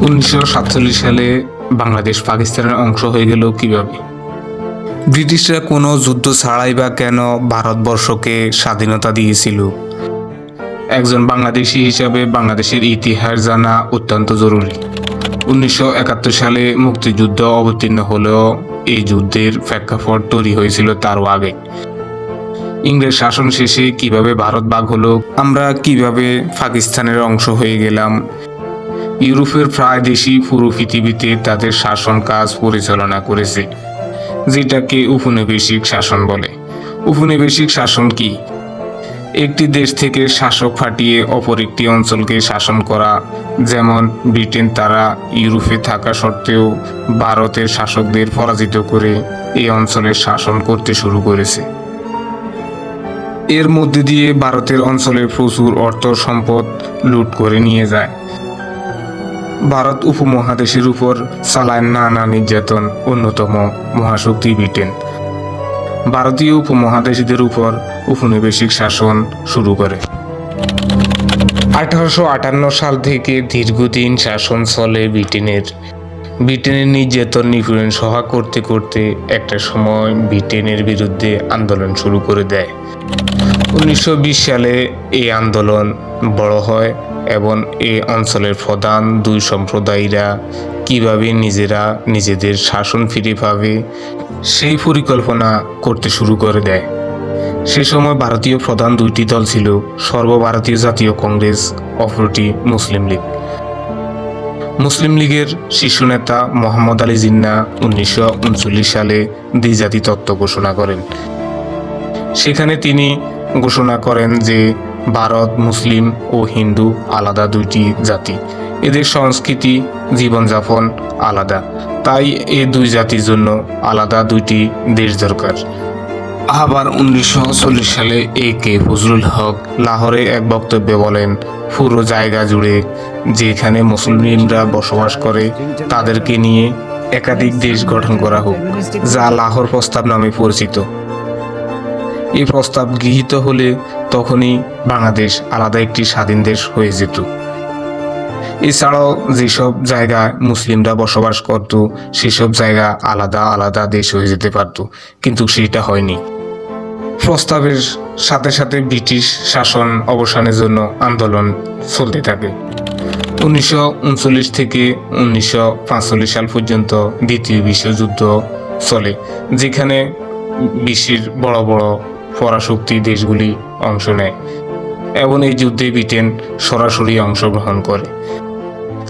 উনিশশো সাতচল্লিশ সালে বাংলাদেশ পাকিস্তানের অংশ হয়ে গেল কীভাবে? ব্রিটিশরা কোনো যুদ্ধ ছাড়াই বা কেন ভারতবর্ষকে স্বাধীনতা দিয়েছিল? একজন বাংলাদেশি হিসাবে বাংলাদেশের ইতিহাস জানা অত্যন্ত জরুরি। উনিশশো একাত্তর সালে মুক্তিযুদ্ধ অবতীর্ণ হলেও এই যুদ্ধের প্রেক্ষাপট তৈরি হয়েছিল তারও আগে। ইংরেজ শাসন শেষে কীভাবে ভারত ভাগ হলো, আমরা কীভাবে পাকিস্তানের অংশ হয়ে গেলাম ইউরোপের প্রায় দেশই পুরো পৃথিবীতে তাদের শাসন কাজ পরিচালনা করেছে, যেটাকে উপনিবেশিক শাসন বলে। উপনিবেশিক শাসন কি? একটি দেশ থেকে শাসক ফাটিয়ে অপর একটি অঞ্চলকে শাসন করা, যেমন ব্রিটেন তারা ইউরোপে থাকা সত্ত্বেও ভারতের শাসকদের পরাজিত করে এই অঞ্চলের শাসন করতে শুরু করেছে। এর মধ্যে দিয়ে ভারতের অঞ্চলে প্রচুর অর্থ সম্পদ লুট করে নিয়ে যায়। ভারত উপমহাদেশের উপর চালায় নানা নির্যাতন অন্যতম মহাশক্তি ব্রিটেন। ভারতীয় উপমহাদেশীদের উপর উপনিবেশিক শাসন শুরু করে। আঠারোশো আটান্ন সাল থেকে দীর্ঘদিন শাসন চলে ব্রিটেনের। ব্রিটেনের নির্যাতন নিপীড়ন সহা করতে করতে একটা সময় ব্রিটেনের বিরুদ্ধে আন্দোলন শুরু করে দেয়। উনিশশো বিশ সালে এই আন্দোলন বড় হয়। এবং এ অঞ্চলের প্রধান দুই সম্প্রদায়রা কীভাবে নিজেরা নিজেদের শাসন ফিরে পাবে, সেই পরিকল্পনা করতে শুরু করে দেয়। সে সময় ভারতীয় প্রধান দুইটি দল ছিল সর্বভারতীয় জাতীয় কংগ্রেস অপরটি মুসলিম লীগ। মুসলিম লীগের শীর্ষ নেতা মোহাম্মদ আলী জিন্না উনিশশো সালে দ্বিজাতি তত্ত্ব ঘোষণা করেন। সেখানে তিনি ঘোষণা করেন যে ভারত, মুসলিম ও হিন্দু আলাদা দুইটি জাতি। এদের সংস্কৃতি, জীবনযাপন আলাদা। তাই এ দুই জাতির জন্য আলাদা দুইটি দেশ দরকার। আবার উনিশশো চল্লিশ সালে এ কে ফজলুল হক লাহোরে এক বক্তব্যে বলেন, পুরো জায়গা জুড়ে যেখানে মুসলিমরা বসবাস করে, তাদেরকে নিয়ে একাধিক দেশ গঠন করা হোক, যা লাহোর প্রস্তাব নামে পরিচিত। এই প্রস্তাব গৃহীত হলে তখনই বাংলাদেশ আলাদা একটি স্বাধীন দেশ হয়ে যেত। এছাড়াও যেসব জায়গায় মুসলিমরা বসবাস করত, সেসব জায়গা আলাদা আলাদা দেশ হয়ে যেতে পারত, কিন্তু সেটা হয়নি। প্রস্তাবের সাথে সাথে ব্রিটিশ শাসন অবসানের জন্য আন্দোলন চলতে থাকে। উনিশশো উনচল্লিশ থেকে উনিশশো সাল পর্যন্ত দ্বিতীয় বিশ্বযুদ্ধ চলে, যেখানে বিশ্বের বড় বড় পরাশক্তি দেশগুলি অংশ নেয় এবং এই যুদ্ধে ব্রিটেন সরাসরি অংশগ্রহণ করে।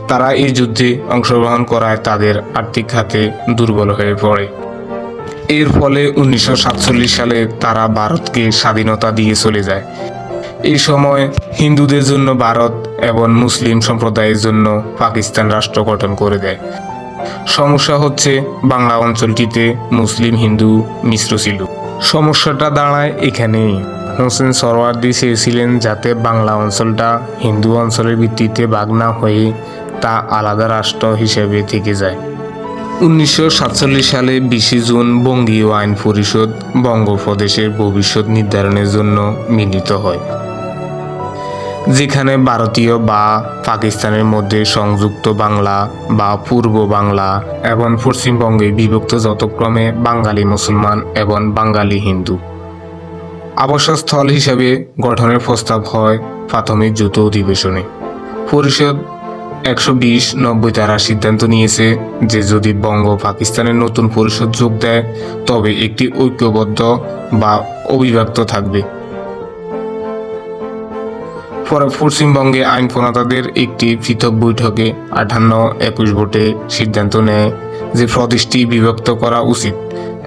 তারা এই যুদ্ধে অংশগ্রহণ করায় তাদের আর্থিক খাতে দুর্বল হয়ে পড়ে। এর ফলে উনিশশো সাতচল্লিশ সালে তারা ভারতকে স্বাধীনতা দিয়ে চলে যায়। এই সময় হিন্দুদের জন্য ভারত এবং মুসলিম সম্প্রদায়ের জন্য পাকিস্তান রাষ্ট্র গঠন করে দেয়। সমস্যা হচ্ছে বাংলা অঞ্চলটিতে মুসলিম হিন্দু মিশ্র ছিল। সমস্যাটা দাঁড়ায় এখানেই। হোসেন সরওয়ার্দি চেয়েছিলেন যাতে বাংলা অঞ্চলটা হিন্দু অঞ্চলের ভিত্তিতে ভাগ না হয়ে তা আলাদা রাষ্ট্র হিসেবে থেকে যায়। উনিশশো সাতচল্লিশ সালে বিশে জুন বঙ্গীয় আইন পরিষদ বঙ্গপ্রদেশের ভবিষ্যৎ নির্ধারণের জন্য মিলিত হয়। যেখানে ভারতীয় বা পাকিস্তানের মধ্যে সংযুক্ত বাংলা বা পূর্ব বাংলা এবং পশ্চিমবঙ্গে বিভক্ত যতক্রমে বাঙালি মুসলমান এবং বাঙালি হিন্দু। আবাসস্থল হিসেবে গঠনের প্রস্তাব হয় প্রাথমিক যৌথ অধিবেশনে। পরিষদ একশো বিশ নব্বই তারা সিদ্ধান্ত নিয়েছে যে যদি বঙ্গ পাকিস্তানের নতুন পরিষদ যোগ দেয়, তবে একটি ঐক্যবদ্ধ বা অবিভক্ত থাকবে। পরে পশ্চিমবঙ্গে আইন প্রণেতাদের একটি পৃথক বৈঠকে আঠান্ন একুশ ভোটে সিদ্ধান্ত নেয় যে প্রদেশটি বিভক্ত করা উচিত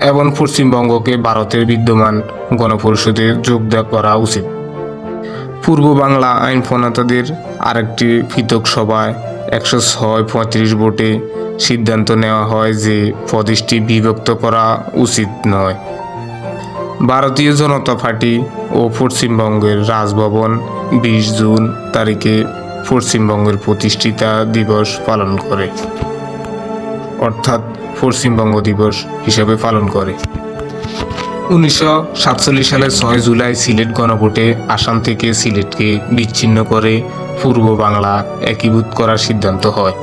এবং পশ্চিমবঙ্গকে ভারতের বিদ্যমান গণপরিষদে যোগ দেওয়া করা উচিত। পূর্ব বাংলা আইন প্রণেতাদের আরেকটি পৃথক সভায় একশো ছয় পঁয়ত্রিশ ভোটে সিদ্ধান্ত নেওয়া হয় যে প্রদেশটি বিভক্ত করা উচিত নয়। ভারতীয় জনতা পার্টি ও পশ্চিমবঙ্গের রাজভবন বিশ জুন তারিখে পশ্চিমবঙ্গের প্রতিষ্ঠিতা দিবস পালন করে। অর্থাৎ পশ্চিমবঙ্গ দিবস হিসেবে পালন করে। উনিশশো সাতচল্লিশ সালের ছয় জুলাই সিলেট গণভোটে আসাম থেকে সিলেটকে বিচ্ছিন্ন করে পূর্ব বাংলা একীভূত করার সিদ্ধান্ত হয়।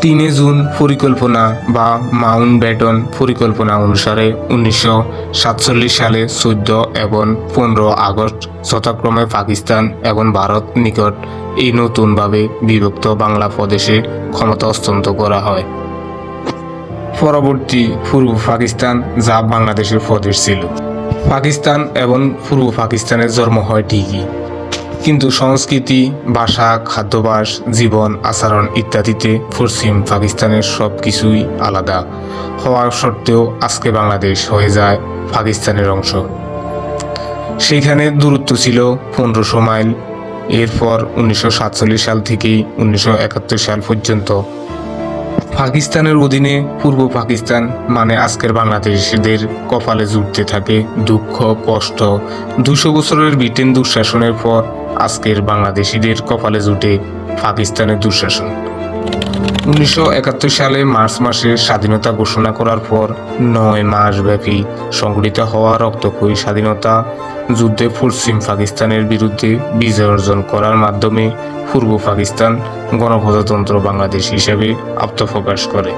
তিনে জুন পরিকল্পনা বা মাউন্ট ব্যাটন পরিকল্পনা অনুসারে উনিশশো সাতচল্লিশ সালে চোদ্দ এবং পনেরো আগস্ট যথাক্রমে পাকিস্তান এবং ভারত নিকট এই নতুনভাবে বিভক্ত বাংলা প্রদেশে ক্ষমতা হস্তান্তর করা হয়। পরবর্তী পূর্ব পাকিস্তান যা বাংলাদেশের প্রদেশ ছিল। পাকিস্তান এবং পূর্ব পাকিস্তানের জন্ম হয় ঠিকই। কিন্তু সংস্কৃতি, ভাষা খাদ্যাভ্যাস জীবন, আচরণ ইত্যাদিতে পশ্চিম পাকিস্তানের সব কিছুই আলাদা। হওয়ার সত্ত্বেও আজকে বাংলাদেশ হয়ে যায় পাকিস্তানের অংশ। সেইখানে দূরত্ব ছিল পনেরোশো মাইল। এরপর উনিশশো সাতচল্লিশ সাল থেকেই উনিশশো সাল পর্যন্ত। পাকিস্তানের অধীনে পূর্ব পাকিস্তান মানে আজকের বাংলাদেশিদের কপালে জুটতে থাকে দুঃখ, কষ্ট। দুশো বছরের ব্রিটেন দুঃশাসনের পর আজকের বাংলাদেশিদের কপালে জুটে পাকিস্তানের দুঃশাসন। উনিশশো একাত্তর সালে মার্চ মাসে স্বাধীনতা ঘোষণা করার পর নয় মাস ব্যাপী সংগঠিত হওয়া রক্তক্ষয়ী স্বাধীনতা যুদ্ধে পশ্চিম পাকিস্তানের বিরুদ্ধে বিজয় অর্জন করার মাধ্যমে পূর্ব পাকিস্তান গণপ্রজাতন্ত্র বাংলাদেশ হিসেবে আত্মপ্রকাশ করে।